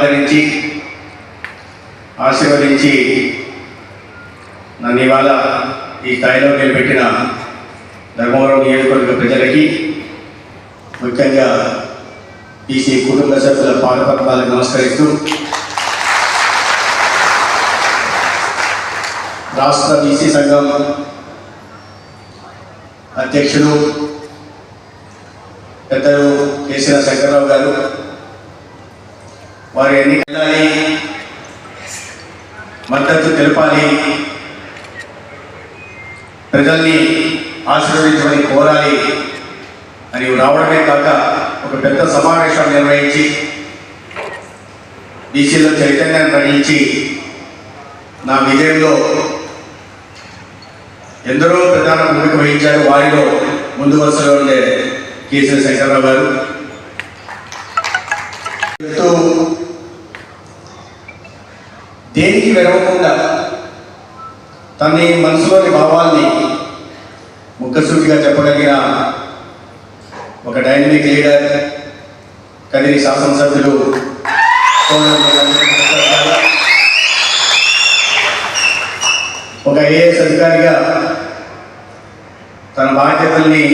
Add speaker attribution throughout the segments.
Speaker 1: ఆదరించి ఆశీర్వదించి నన్ను ఇవాళ ఈ స్థాయిలో నిలబెట్టిన ధర్మవరం నియోజకవర్గ ప్రజలకి ముఖ్యంగా ఈసీ కుటుంబ సభ్యుల పాదపత్రాలకు నమస్కరిస్తూ రాష్ట్ర బీసీ సంఘం అధ్యక్షుడు పెద్దలు కేసీఆర్ శంకర్రావు గారు వారి వెళ్ళాలి మద్దతు తెలపాలి. ప్రజల్ని ఆశీర్వదించమని కోరాలి. అని రావడమే కాక ఒక పెద్ద సమావేశం నిర్వహించి బీసీలో చైతన్యాన్ని కలిగించి నా విజయంలో ఎందరో ప్రధాన భూమిక వహించారు. వారిలో ముందు వరుసలో ఉండే కేసీఆర్ శంకర్రావు గారు. దేనికి వెరవకుండా తన మనసులోని భావాల్ని ముక్కసూటిగా చెప్పగలిగిన ఒక డైనమిక్ లీడర్ కదిరి శాసనసభ్యులు ఒక ఏఎస్ అధికారిగా తన బాధ్యతల్ని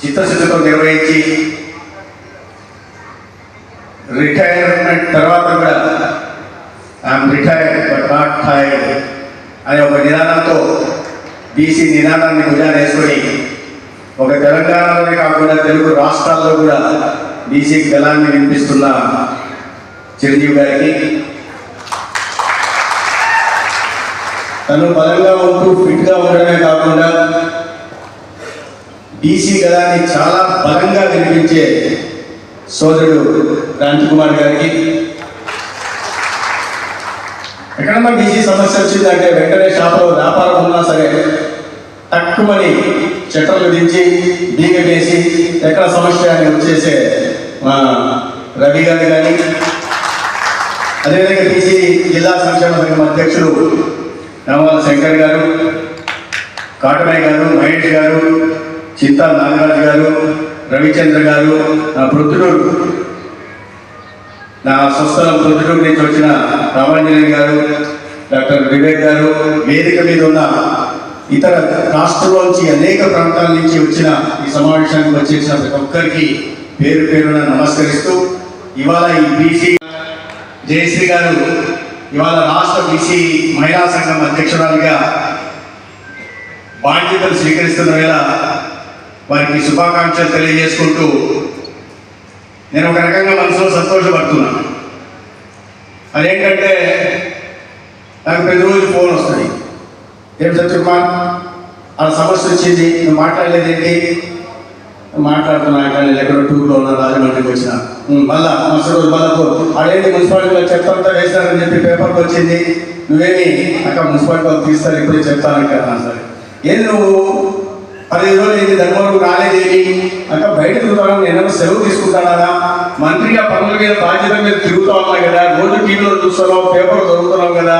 Speaker 1: చిత్తశుద్ధితో నిర్వహించి రిటైర్మెంట్ తర్వాత I'm retired but not tired అనే ఒక నినాదంతో బీసీ నినాదాన్ని భుజాన వేసుకొని ఒక తెలంగాణలోనే కాకుండా తెలుగు రాష్ట్రాల్లో కూడా బీసీ గలాన్ని వినిపిస్తున్న చిరంజీవి గారికి. తను బలంగా ఉంటూ ఫిట్గా ఉండడమే కాకుండా బీసీ గలాన్ని చాలా బలంగా వినిపించే సోదరుడు క్రాంతి కుమార్ గారికి. ఎక్కడన్నా బీసీ సమస్య వచ్చిందంటే వెంటనే షాపులో వ్యాపారం ఉన్నా సరే తక్కువని చెట్టలు దించి బీగ వేసి ఎక్కడ సమస్య అని వచ్చేసే మా రవి గారు కానీ అదేవిధంగా బీసీ జిల్లా సంక్షేమ సంఘం అధ్యక్షులు నవమాల శంకర్ గారు కాటమయ్య గారు మహేష్ గారు చింతా నాగరాజు గారు రవిచంద్ర గారు నా ప్రొద్దుటూరు నా స్వస్థలం ప్రొద్దుటూరు నుంచి వచ్చిన రామాంజనేయ గారు డాక్టర్ వివేక్ గారు వేదిక మీద ఉన్న ఇతర రాష్ట్రంలోంచి అనేక ప్రాంతాల నుంచి వచ్చిన ఈ సమావేశానికి వచ్చేసిన ప్రతి ఒక్కరికి పేరు పేరున నమస్కరిస్తూ ఇవాళ ఈ బీసీ జయశ్రీ గారు ఇవాళ రాష్ట్ర బీసీ మహిళా సంఘం అధ్యక్షురాలిగా బాధ్యతలు స్వీకరిస్తున్న వేళ వారికి శుభాకాంక్షలు తెలియజేసుకుంటూ నేను ఒక రకంగా మనసులో సంతోషపడుతున్నాను. అదేంటంటే నాకు ప్రతిరోజు ఫోన్ వస్తుంది. ఏం సత్యకుమార్ ఆ సమస్య వచ్చింది నువ్వు మాట్లాడలేదేంటి మాట్లాడుతున్నా కానీ ఎక్కడో టూర్లో ఉన్నా రాజమండ్రికి వచ్చిన. మళ్ళా మరుసటి రోజు మళ్ళా అదేంటి మున్సిపాలిటీలో చెత్త అంతా వేస్తారని చెప్పి పేపర్కి వచ్చింది. నువ్వేమి అక్కడ మున్సిపాలిటీ వాళ్ళు తీస్తారు ఇప్పుడే చెప్తాను కదా సరే ఏంది నువ్వు? పదిహేను రోజులు ఏంటి ధర్మవరకు రాలేదేమి అంటే బయట తిరుగుతాను నేను సెలవు తీసుకుంటానా మంత్రిగా పనుల మీద బాధ్యత మీద తిరుగుతా ఉన్నా కదా రోజు టీవీలో చూస్తున్నావు పేపర్ చదువుతున్నావు కదా.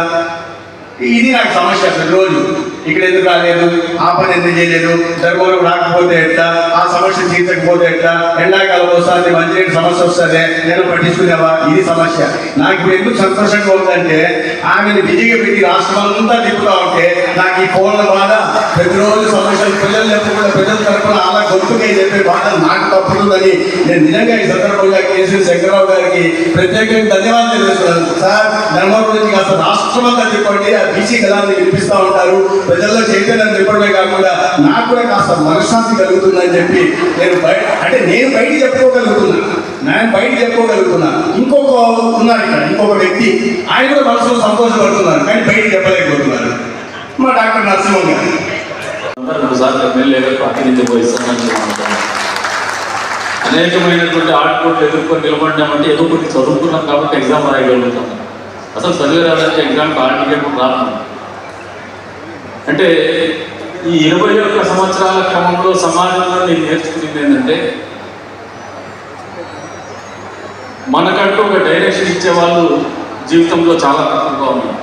Speaker 1: ఇది నాకు సమస్య అసలు రోజు. ఇక్కడ ఎందుకు రాలేదు? ఆ పని ఎందుకు చేయలేదు? ధర్మవరం రాకపోతే ఎట్లా? ఆ సమస్య తీర్చకపోతే ఎట్లా? ఎండాకాలం వస్తుంది మంచినీటి సమస్య వస్తుంది నేను పట్టించుకునేవా? ఇది సమస్య. నాకు ఎందుకు సంతోషంగా ఉందంటే ఆమెను బిజీగా పెట్టి రాష్ట్రం అంతా తిప్పుతా ఉంటే నాకు ఈ ఫోన్ల బాధ ప్రతిరోజు సమస్యలు పిల్లలు లేకుండా ప్రజల తరపున అలా గొంతుకే చెప్పే బాధ నాకు తప్పుతుందని నేను నిజంగా ఈ సందర్భంగా కేసీ శంకరరావు గారికి ప్రత్యేకంగా ధన్యవాదాలు తెలుస్తున్నాను. సార్ ధర్మవరం గురించి కాస్త రాష్ట్రం అంతా తిప్పండి ఆ బీసీ గలాన్ని వినిపిస్తూ ఉంటారు. ప్రజల్లో చైతన్యం తిప్పడమే కాకుండా నాకు కూడా కాస్త మనశ్శాంతి కలుగుతుందని చెప్పి నేను బయట అంటే నేను బయట చెప్పుకోగలుగుతున్నాను నేను బయట చెప్పుకోగలుగుతున్నా. ఇంకొక ఉన్నారు ఇక్కడ ఇంకొక వ్యక్తి. ఆయన కూడా మనసులో సంతోషపడుతున్నారు కానీ బయట చెప్పలేకపోతున్నారు. మా డాక్టర్ నరసింహం గారు.
Speaker 2: అనేకమైనటువంటి ఆటుపోట్లు ఎదుర్కొని నిలబడ్డామంటే ఏదో కొన్ని చదువుకున్నాం కాబట్టి ఎగ్జామ్ రాయగలుగుతాం. అసలు చదివే రాదంటే ఎగ్జామ్ హాల్ రాను అంటే ఈ ఇరవై ఒక్క సంవత్సరాల క్రమంలో సమాజంలో నేను నేర్చుకునేది ఏంటంటే మనకంటూ ఒక డైరెక్షన్ ఇచ్చే వాళ్ళు జీవితంలో చాలా తక్కువగా ఉన్నారు.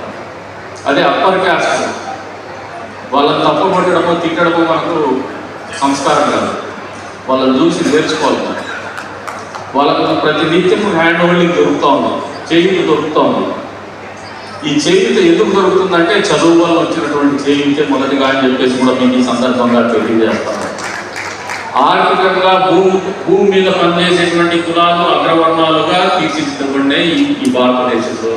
Speaker 2: అదే అప్పర్ క్యాస్ట్. వాళ్ళని తప్పు పట్టడమో తిట్టడమో మనకు సంస్కారం కాదు. వాళ్ళని చూసి నేర్చుకోవాలి. వాళ్ళకు ప్రతి నిత్యం హ్యాండ్ హోల్డింగ్ దొరుకుతూ ఉంది. చేయూత దొరుకుతూ ఉంది. ఈ చేయూత ఎందుకు దొరుకుతుందంటే చదువు వల్ల వచ్చినటువంటి చేయూతే మొదటిగా అని చెప్పేసి కూడా మేము ఈ సందర్భంగా తెలియజేస్తాము ఆర్థికంగా భూమి భూమి మీద పనిచేసేటువంటి కులాలు అగ్రవర్ణాలుగా తీర్చిదిద్దబడినాయి ఈ భారతదేశంలో.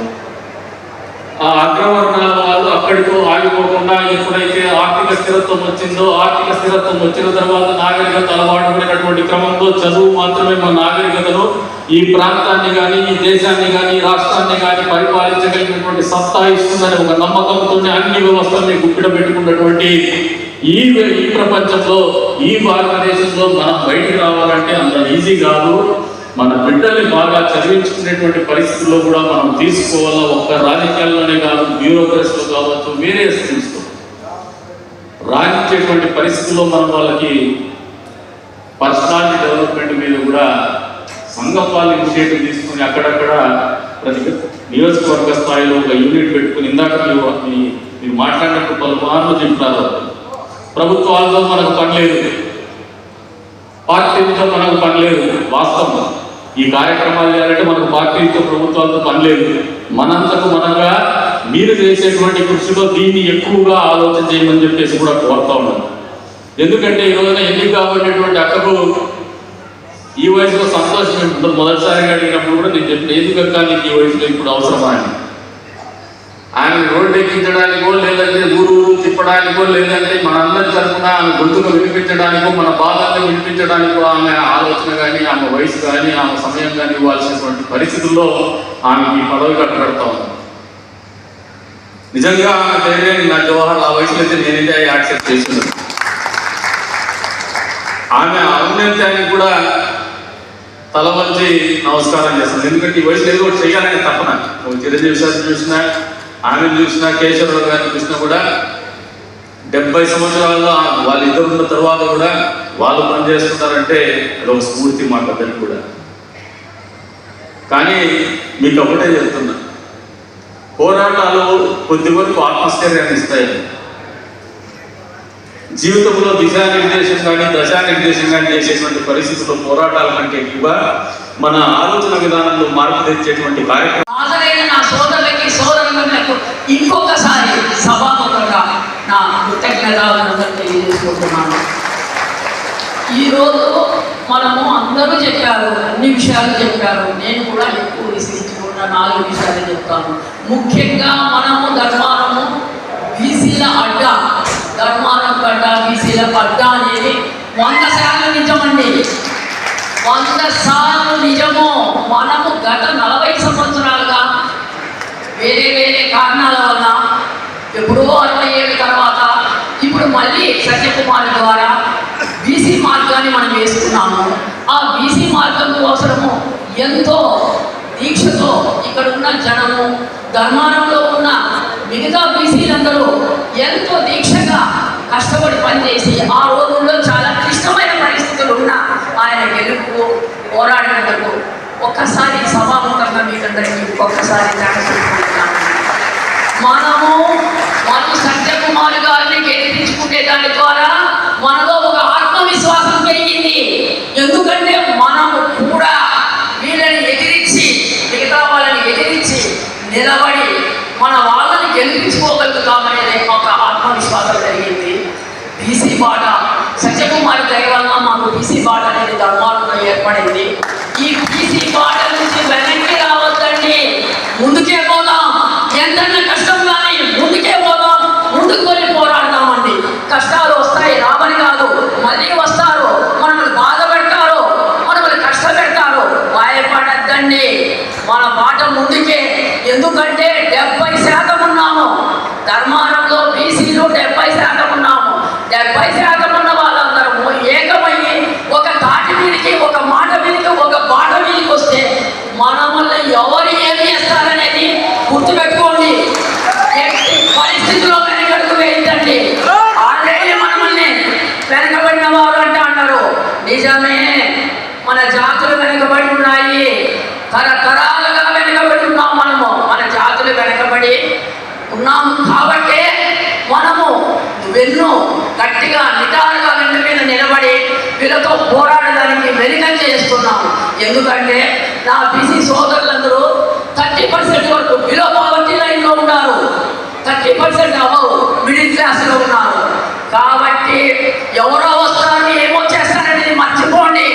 Speaker 2: ఆ అగ్రవర్ణాల వాళ్ళు అక్కడితో ఆగిపోకుండా ఎప్పుడైతే ఆర్థిక స్థిరత్వం వచ్చిందో ఆర్థిక స్థిరత్వం వచ్చిన తర్వాత నాగరికత అలవాటు పడినటువంటి క్రమంలో చదువు మాత్రమే మన నాగరికతలో ఈ ప్రాంతాన్ని కానీ ఈ దేశాన్ని కానీ ఈ రాష్ట్రాన్ని కానీ పరిపాలించగలిగినటువంటి సత్తా ఇస్తుందని ఒక నమ్మకంతోనే అన్ని వ్యవస్థల్ని గుప్పిడ పెట్టుకున్నటువంటి ఈ ఈ ప్రపంచంలో ఈ భారతదేశంలో మనం బయటికి రావాలంటే అంత ఈజీ కాదు. మన బిడ్డల్ని బాగా చదివించుకునేటువంటి పరిస్థితుల్లో కూడా మనం తీసుకోవాలా? ఒక్క రాజకీయాల్లోనే కాదు బ్యూరోక్రసీలో కావచ్చు వేరే స్కీమ్స్లో. రాణించేటువంటి పరిస్థితుల్లో మనం వాళ్ళకి పర్సనాలిటీ డెవలప్మెంట్ మీద కూడా సంఘపాలు ఇనిషియేటివ్ తీసుకుని అక్కడక్కడ ప్రతి నియోజకవర్గ స్థాయిలో ఒక యూనిట్ పెట్టుకుని ఇందాక మీరు మీ- మీరు మాట్లాడినట్టు పలుమార్లు చెప్తారు ప్రభుత్వాలతో మనకు పని లేదు. పార్టీలతో మనకు పని లేదు వాస్తవం ఈ కార్యక్రమాలు చేయాలంటే మనకు పార్టీలతో ప్రభుత్వాలతో పనిలేదు మనంతకు మనంగా మీరు చేసేటువంటి కృషిలో దీన్ని ఎక్కువగా ఆలోచన చేయమని చెప్పేసి కూడా కోరుతా ఉన్నాను ఎందుకంటే ఈ రోజున ఎన్నిక కాబట్టినటువంటి అక్కకు ఈ వయసులో సంతోషం ఉంటుంది మొదటిసారిగా అడిగినప్పుడు కూడా నేను చెప్పిన ఎందుకక్క నీకు ఈ వయసులో ఇప్పుడు అవసరమా అని. ఆమె రోడ్డు ఎక్కించడానికో లేదంటే ఊరు ఊరు తిప్పడానికో లేదంటే మనందరి తరఫున ఆమె గొంతుకు వినిపించడానికో మన బాధలను వినిపించడానికో ఆమె ఆలోచన కానీ ఆమె వయసు కానీ ఆమె సమయం కానీ ఇవ్వాల్సినటువంటి పరిస్థితుల్లో ఆమె ఈ పదవి కట్టబెడతా ఉంది నిజంగా ఆమె ధైర్యాన్ని నా జవహర్ ఆ వయసులో అయితే నేనైతే యాక్సెప్ట్ చేస్తున్నాను. ఆమె ఔన్నత్యానికి కూడా తల వంచి నమస్కారం చేస్తాను ఎందుకంటే ఈ వయసులో ఏదో ఒకటి చేయాలనే తప్పన చిరంజీవి సార్ చూసినా ఆమె చూసినా కేశవరావు గారిని చూసినా కూడా డెబ్బై సంవత్సరాల్లో వాళ్ళిద్దరు ఉన్న తర్వాత కూడా వాళ్ళు పనిచేస్తున్నారంటే అది ఒక స్ఫూర్తి మాకందరికి కూడా. కానీ మీకు ఒకటే చెప్తున్నా. పోరాటాలు కొద్ది వరకు ఆత్మస్థైర్యాన్ని ఇస్తాయి. జీవితంలో దిశానిర్దేశం కానీ దశానిర్దేశం కానీ చేసేటువంటి పరిస్థితుల్లో పోరాటాల కంటే ఎక్కువ మన ఆలోచన విధానంలో మార్పు తెచ్చేటువంటి కార్యక్రమం
Speaker 3: హాజరైన నా సోదరులకి సోదరులకు ఇంకొకసారి సభాముఖంగా నా కృతజ్ఞతలు తెలియజేసుకుంటున్నాను. ఈరోజు మనము అందరూ చెప్పారు అన్ని విషయాలు చెప్పారు. నేను కూడా ఎక్కువ విశ్లేషించుకున్న నాలుగు విషయాలు చెప్తాను. ముఖ్యంగా మనము ధర్మానము బీసీల అడ్డ ధర్మానం గడ్డ బీసీల అడ్డ అనేది వంద శాతం నిజమండి. వంద సార్లు నిజము. మనము గత నలభై సంవత్సరాలుగా వేరే వేరే కారణాల వల్ల ఎప్పుడో అరవై ఏళ్ళ తర్వాత ఇప్పుడు మళ్ళీ సత్యకుమార్ ద్వారా బీసీ మార్గాన్ని మనం వేసుకున్నాము. ఆ బీసీ మార్గం కోసము ఎంతో దీక్షతో ఇక్కడ ఉన్న జనము ధర్మానంలో ఉన్న మిగతా బీసీలందరూ ఎంతో దీక్షగా కష్టపడి పనిచేసి ఆ రోజుల్లో చాలా క్లిష్టమైన పరిస్థితులు ఉన్న ఆయన గెలుపు పోరాడినందుకు ఒక్కసారి సభాముఖంగా మీకందరికీ ఒక్కసారి థ్యాంక్స్ మనము మనం సత్యకుమార్ గారిని గెలిపించుకునే దాని ద్వారా మనలో ఒక ఆత్మవిశ్వాసం పెరిగింది. ఎందుకంటే మనము కూడా వీళ్ళని ఎదిరించి మిగతా వాళ్ళని ఎదిరించి నిలబడి మన వాళ్ళని గెలిపించుకోగలుగుతామనేది ఒక ఆత్మవిశ్వాసం జరిగింది బీసీ బాట సత్యకుమారి దయ వలన మాకు బీసీ బాట అనేది ధర్మాలలో ఏర్పడింది. ఈ బీసీ బాట నుంచి వెనక్కి రావద్దండి. ముందుకే కష్టాలు వస్తాయి రామని కాదు. మళ్ళీ వస్తారు. మనల్ని బాధ పెడతారు మనల్ని కష్టపెడతారు భయపడద్దండి. మన మాట ముందుకే. ఎందుకంటే డెబ్బై శాతం ఉన్నాము. ధర్మారంలో బీసీలు డెబ్బై శాతం ఉన్నాము. డెబ్బై శాతం ఉన్న వాళ్ళందరము ఏకమయ్యి ఒక తాటి మీదకి ఒక మాట మీదకి ఒక బాట మీదకి వస్తే మనల్ని ఎవరు ఏం చేస్తారనేది గుర్తుపెట్టుకోండి ఎట్టి పరిస్థితిలో వెనకడుగు వేయద్దండి ఆల్రెడీ మనల్ని వెనకబడిన వారు అంటే అన్నారు నిజమే మన జాతులు వెనకబడి ఉన్నాయి తరతరాలుగా వెనకబడి ఉన్నాం మనము మన జాతులు వెనకబడి ఉన్నాం కాబట్టే మనము వెన్ను గట్టిగా నిటారుగా వెన్ను మీద నిలబడి వీళ్ళతో పోరాడడానికి వెనుక చేస్తున్నాము. ఎందుకంటే నా బీసీ సోదరులందరూ థర్టీ పర్సెంట్ వరకు బిలో పావర్టీ లైన్లో ఉన్నారు. థర్టీ పర్సెంట్ అబౌవ్ మిడిల్ క్లాస్లో ఉన్నారు. కాబట్టి ఎవరో వస్తారు ఏమో చేస్తారనేది మర్చిపోండి.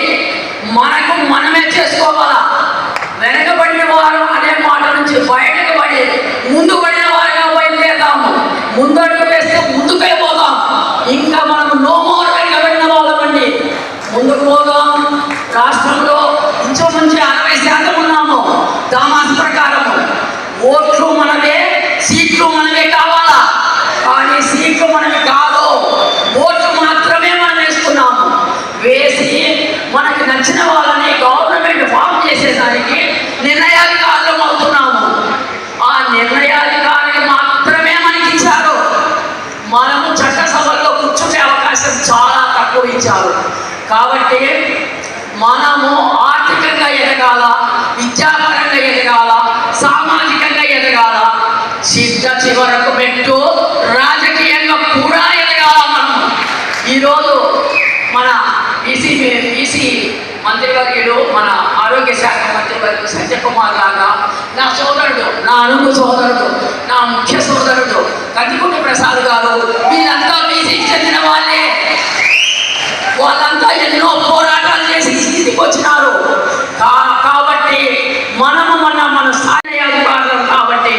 Speaker 3: మనకు మనమే చేసుకోవాలా. వెనకబడిన వారు అనే మాట నుంచి బయటకు పడి ముందు పడిన వారిగా బయలుదేరుతాము ముందడుగు వేస్తే ముందుకే పోదాం ఇంకా మనం నో మోర్ వెనకబడిన వాళ్ళమండి ముందుకు పోదాం రాష్ట్రంలో ఇంచుమించు అరవై శాతం ఉన్నాము దామాస్ ప్రకారము ఓట్లు మనమే సీట్లు మనమే కావాలా కానీ సీట్లు మనమే కాదు ఓట్లు మాత్రమే మనం వేసుకున్నాము వేసి మనకి నచ్చిన వాళ్ళని గవర్నమెంట్ ఫామ్ చేసేదానికి నిర్ణయాధికారులం అవుతున్నాము ఆ నిర్ణయాధికారులు మాత్రమే మనకి ఇచ్చారు మనము చట్టసభల్లో కూర్చునే అవకాశం చాలా తక్కువ కాబట్టి మనము ఆర్థికంగా ఎదగాల విద్యాపరంగా ఎదగాల సామాజికంగా ఎదగాల చిత్త చివరకు పెట్టు రాజకీయంగా కూడా ఎదగాల మనం ఈరోజు మన ఈసీ ఈసీ మంత్రివర్యుడు మన ఆరోగ్య శాఖ మంత్రివర్యుడు సంజయ్ కుమార్ లాగా నా సోదరుడు నా అనుభవ సోదరుడు నా ముఖ్య సోదరుడు కందికుంటి ప్రసాద్ గారు స్థితికి వచ్చినారు. కాబట్టి మనము మన మన స్థాయి అధికారులం కాబట్టి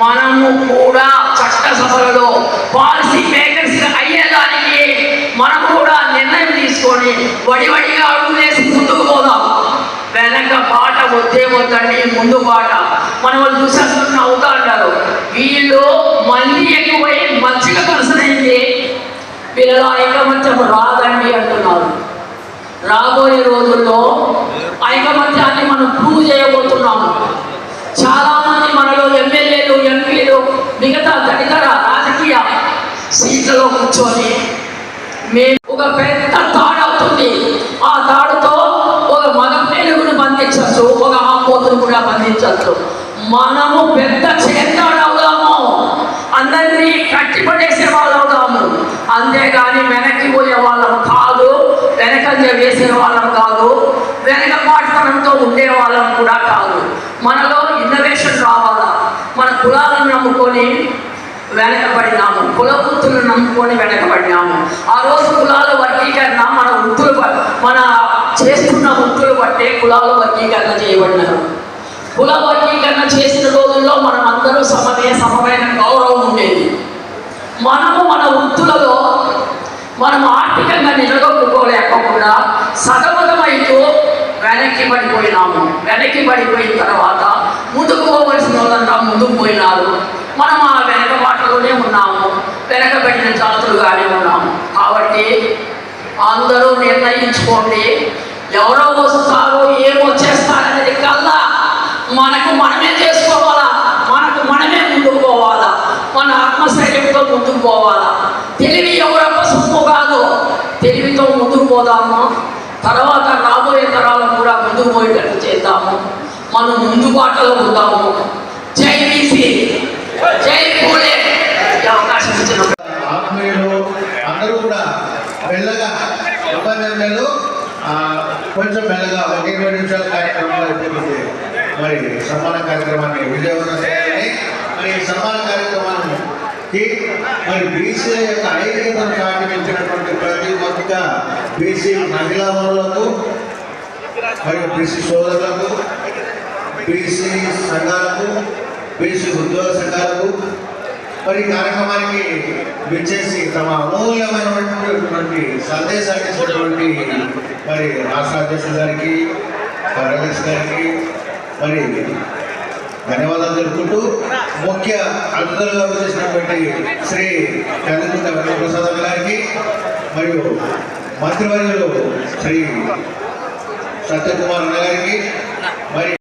Speaker 3: మనము కూడా చట్టసభలలో పాలసీ మేకర్స్ అయ్యేదానికి మనం కూడా నిర్ణయం తీసుకొని వడివడిగా అడుగులేసి ముందుకు పోదాం. వెనక పాట వద్దే వద్దండి ముందు పాట. మన వాళ్ళు చూసేస్తున్న అవుతా అంటారు వీళ్ళు మళ్ళీ ఎక్కువై మంచిగా కలిసినైంది వీళ్ళలో ఐకమత్యం రాదండి అంటున్నారు. రాబోయే రోజుల్లో ఐకమత్యాన్ని మనం ప్రూవ్ చేయబోతున్నాము. చాలా మంది మనలో ఎమ్మెల్యేలు ఎంపీలు మిగతా తదితర రాజకీయ సీట్లలో కూర్చొని మేము ఒక పెద్ద తాడు అవుతుంది. ఆ తాడుతో ఒక మగ పేలుగును బంధించవచ్చు ఒక ఆపోతును కూడా బంధించవచ్చు. మనము పెద్ద చేతాడు అవుదాము. అందరినీ కట్టిపడేసే వాళ్ళు అవుదాము. అంతేగాని వెనక్కి పోయే వాళ్ళం కాదు. వేసే వాళ్ళం కాదు వెనకపాటుతనంతో ఉండే వాళ్ళం కూడా కాదు. మనలో ఇన్నోవేషన్ రావాలా? మన కులాలను నమ్ముకొని వెనకబడినాము కుల వృత్తులను నమ్ముకొని వెనకబడినాము ఆ రోజు కులాల వర్గీకరణ మన వృత్తులు మన చేస్తున్న వృత్తులు బట్టే కులాల వర్గీకరణ చేయబడినారు కుల వర్గీకరణ చేసిన రోజుల్లో మనం అందరూ సమయ సమమైన గౌరవం ఉండేది. మనము మన వృత్తులలో మనం ఆర్థికంగా నిలదొక్కుకోలేకుండా సతమతమైతూ వెనక్కి పడిపోయినాము. వెనక్కి పడిపోయిన తర్వాత ముందుకు పోవలసిన వాళ్ళంతా ముందుకు పోయినారు. మనం ఆ వెనక బాటలోనే ఉన్నాము. వెనకబడిన జాతులుగానే ఉన్నాము. కాబట్టి అందరూ నిర్ణయించుకోండి. ఎవరో వస్తారో ఏమో చేస్తారనేది కల్లా మనకు మనమే చేసుకోవాలా? మనకు మనమే ముందుకు మన ఆత్మశైర్యంతో ముందుకు పోవాలా? తెలివి ఎవరమ్మ సొమ్ము కాదు. తెలివితో ముందుకు పోదాము? తర్వాత రాబోయే తరాలను కూడా ముందుకు పోయేటట్టు చేద్దాము. మనం ముందు బాటలో ఉందాము జై బీసీ. జై పూలే అవకాశం ఇచ్చిన
Speaker 4: ఆత్మీయులు అందరూ కూడా మెల్లగా ఎమ్మెల్యేలు కొంచెం మెల్లగా ఒక ఇరవై నిమిషాల కార్యక్రమంలో మరి సన్మాన కార్యక్రమాన్ని విజయవంతం చేయాలని మరి సన్మాన కార్యక్రమానికి మరి బీసీల యొక్క ఐక్యతను సాధించినటువంటి ప్రతి ఒక్క బీసీ మహిళా మనులకు మరియు బీసీ సోదరులకు బీసీ సంఘాలకు బీసీ ఉద్యోగ సంఘాలకు మరి కార్యక్రమానికి విచ్చేసి తమ అమూల్యమైనటువంటి సందేశాన్ని ఇచ్చినటువంటి మరి రాష్ట్ర అధ్యక్షుడు గారికి కార్యదర్శి గారికి మరి ధన్యవాదాలు తెలుపుకుంటూ ముఖ్య అతిథులుగా వచ్చేసినటువంటి శ్రీ కందుకుంట వెంకటప్రసాద్ గారికి మరియు మంత్రివర్యులు శ్రీ సత్యకుమార్ అన్న గారికి మరి